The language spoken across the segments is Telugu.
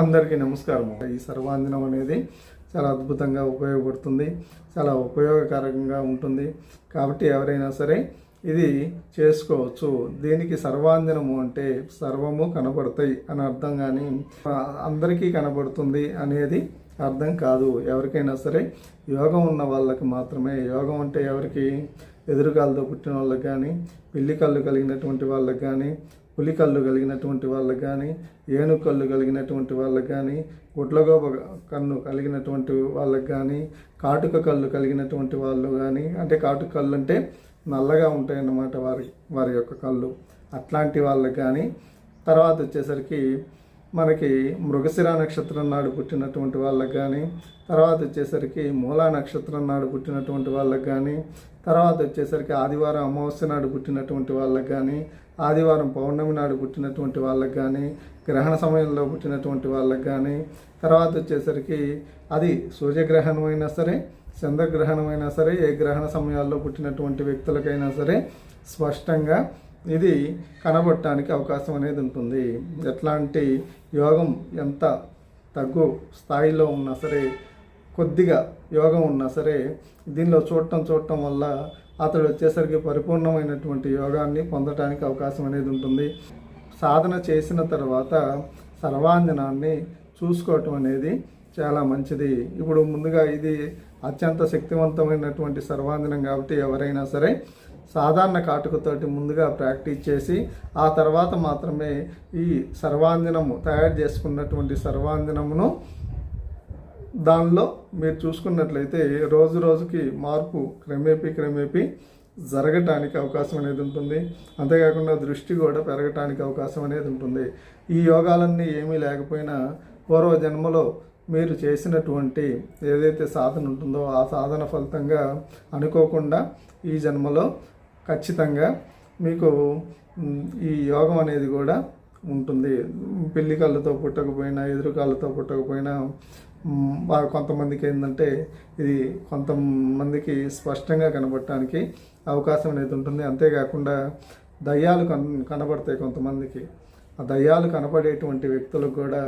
అందరికీ నమస్కారం. ఈ సర్వాంజనం అనేది చాలా అద్భుతంగా ఉపయోగపడుతుంది. చాలా ఉపయోగకరంగా ఉంటుంది. కాబట్టి ఎవరైనా సరే ఇది చేసుకోవచ్చు. దీనికి సర్వాంజనము అంటే సర్వము కనబడతాయి అని అర్థం కానీ అందరికీ కనబడుతుంది అనేది అర్థం కాదు. ఎవరికైనా సరే యోగం ఉన్న వాళ్ళకి మాత్రమే యోగం అంటే ఎవరికి? ఎదురుగాలతో పుట్టిన వాళ్ళకి కానీ పిల్లి కళ్ళు కలిగినటువంటి వాళ్ళకి కానీ పులి కళ్ళు కలిగినటువంటి వాళ్ళకి కానీ ఏను కళ్ళు కలిగినటువంటి వాళ్ళకి కానీ గుడ్లగోప కన్ను కలిగినటువంటి వాళ్ళకి కానీ కాటుక కళ్ళు కలిగినటువంటి వాళ్ళు కానీ అంటే కాటుక కళ్ళు అంటే నల్లగా ఉంటాయన్నమాట వారి వారి యొక్క కళ్ళు. అట్లాంటి వాళ్ళకి కానీ తర్వాత వచ్చేసరికి మనకి మృగశిర నక్షత్రం నాడు పుట్టినటువంటి వాళ్ళకి కానీ తర్వాత వచ్చేసరికి మూలా నక్షత్రం నాడు పుట్టినటువంటి వాళ్ళకి కానీ తర్వాత వచ్చేసరికి ఆదివారం అమావాస్య నాడు పుట్టినటువంటి వాళ్ళకి కానీ ఆదివారం పౌర్ణమి నాడు పుట్టినటువంటి వాళ్ళకి కానీ గ్రహణ సమయంలో పుట్టినటువంటి వాళ్ళకి కానీ తర్వాత వచ్చేసరికి అది సూర్యగ్రహణం అయినా సరే చంద్రగ్రహణం అయినా సరే ఏ గ్రహణ సమయాల్లో పుట్టినటువంటి వ్యక్తులకైనా సరే స్పష్టంగా ఇది కనబడటానికి అవకాశం అనేది ఉంటుంది. ఎట్లాంటి యోగం ఎంత తగ్గు స్థాయిలో ఉన్నా సరే కొద్దిగా యోగం ఉన్నా సరే దీనిలో చూడటం చూడటం వల్ల అతడు వచ్చేసరికి పరిపూర్ణమైనటువంటి యోగాన్ని పొందటానికి అవకాశం అనేది ఉంటుంది. సాధన చేసిన తర్వాత సర్వాంజనాన్ని చూసుకోవటం అనేది చాలా మంచిది. ఇప్పుడు ముందుగా ఇది అత్యంత శక్తివంతమైనటువంటి సర్వాంజనం కాబట్టి ఎవరైనా సరే సాధారణ కాటుకతోటి ముందుగా ప్రాక్టీస్ చేసి ఆ తర్వాత మాత్రమే ఈ సర్వాంజనము తయారు చేసుకున్నటువంటి సర్వాంజనమును దానిలో మీరు చూసుకున్నట్లయితే రోజు రోజుకి మార్పు క్రమేపీ క్రమేపీ జరగటానికి అవకాశం అనేది ఉంటుంది. అంతేకాకుండా దృష్టి కూడా పెరగటానికి అవకాశం అనేది ఉంటుంది. ఈ యోగాలన్నీ ఏమీ లేకపోయినా పూర్వ జన్మలో మీరు చేసినటువంటి ఏదైతే సాధన ఉంటుందో ఆ సాధన ఫలితంగా అనుకోకుండా ఈ జన్మలో ఖచ్చితంగా మీకు ఈ యోగం అనేది కూడా ఉంటుంది. పెళ్ళి కళ్ళతో పుట్టకపోయినా ఎదురు కాళ్ళతో పుట్టకపోయినా మ్, కొంతమందికి ఏంటంటే ఇది కొంతమందికి స్పష్టంగా కనబడటానికి అవకాశం అనేది ఉంటుంది. అంతేకాకుండా దయ్యాలు కన్ కనబడతాయి కొంతమందికి. ఆ దయ్యాలు కనపడేటువంటి వ్యక్తులకు కూడా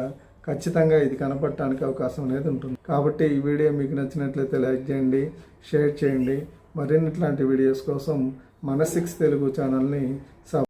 ఖచ్చితంగా ఇది కనపడటానికి అవకాశం అనేది ఉంటుంది. కాబట్టి ఈ వీడియో మీకు నచ్చినట్లయితే లైక్ చేయండి షేర్ చేయండి. మరిన్నిట్లాంటి వీడియోస్ కోసం మన సిక్స్ తెలుగు ఛానల్ని సబ్